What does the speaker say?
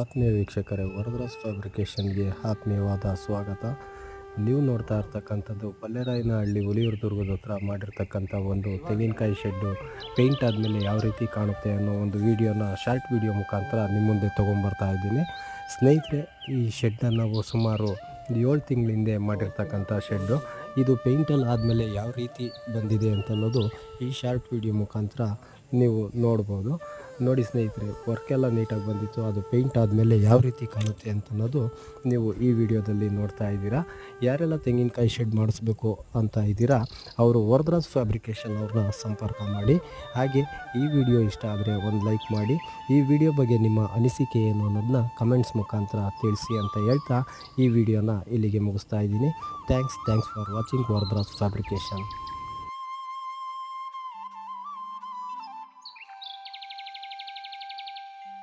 ಆತ್ಮೀಯ ವೀಕ್ಷಕರೇ, ವರದರಾಜ್ ಫ್ಯಾಬ್ರಿಕೇಷನ್ಗೆ ಆತ್ಮೀಯವಾದ ಸ್ವಾಗತ. ನೀವು ನೋಡ್ತಾ ಇರ್ತಕ್ಕಂಥದ್ದು ಪಲ್ಲೆರಾಯನಹಳ್ಳಿ ಹುಲಿಯೂರು ದುರ್ಗದ ಹತ್ರ ಮಾಡಿರ್ತಕ್ಕಂಥ ಒಂದು ತೆಂಗಿನಕಾಯಿ ಶೆಡ್ಡು. ಪೇಂಟ್ ಆದಮೇಲೆ ಯಾವ ರೀತಿ ಕಾಣುತ್ತೆ ಅನ್ನೋ ಒಂದು ವಿಡಿಯೋನ, ಶಾರ್ಟ್ ವಿಡಿಯೋ ಮುಖಾಂತರ ನಿಮ್ಮ ಮುಂದೆ ತೊಗೊಂಬರ್ತಾ ಇದ್ದೀನಿ. ಸ್ನೇಹಿತರೆ, ಈ ಶೆಡ್ಡನ್ನು ನಾವು ಸುಮಾರು ಏಳು ತಿಂಗಳ ಹಿಂದೆ ಮಾಡಿರ್ತಕ್ಕಂಥ ಶೆಡ್ಡು. ಇದು ಪೇಂಟಲ್ಲಿ ಆದಮೇಲೆ ಯಾವ ರೀತಿ ಬಂದಿದೆ ಅಂತ ಅನ್ನೋದು ಈ ಶಾರ್ಟ್ ವಿಡಿಯೋ ಮುಖಾಂತರ ನೀವು ನೋಡ್ಬೋದು. ನೋಡಿ ಸ್ನೇಹಿತರೆ ವರ್ಕೆಲ್ಲ ನೀಟಾಗಿ ಬಂದಿತ್ತು. ಅದು ಪೇಂಟ್ ಆದಮೇಲೆ ಯಾವ ರೀತಿ ಕಾಣುತ್ತೆ ಅಂತ ಅನ್ನೋದು ನೀವು ಈ ವಿಡಿಯೋದಲ್ಲಿ ನೋಡ್ತಾ ಇದ್ದೀರಾ. ಯಾರೆಲ್ಲ ತೆಂಗಿನಕಾಯಿ ಶೆಡ್ ಮಾಡಿಸ್ಬೇಕು ಅಂತ ಇದ್ದೀರಾ, ಅವರು ವರದರಾಜ್ ಫ್ಯಾಬ್ರಿಕೇಷನ್ ಅವ್ರನ್ನ ಸಂಪರ್ಕ ಮಾಡಿ. ಹಾಗೆ ಈ ವಿಡಿಯೋ ಇಷ್ಟ ಆದರೆ ಒಂದು ಲೈಕ್ ಮಾಡಿ. ಈ ವಿಡಿಯೋ ಬಗ್ಗೆ ನಿಮ್ಮ ಅನಿಸಿಕೆ ಏನು ಅನ್ನೋದನ್ನ ಕಮೆಂಟ್ಸ್ ಮುಖಾಂತರ ತಿಳಿಸಿ ಅಂತ ಹೇಳ್ತಾ ಈ ವಿಡಿಯೋನ ಇಲ್ಲಿಗೆ ಮುಗಿಸ್ತಾ ಇದ್ದೀನಿ. Thanks thanks for watching Varadaraj fabrication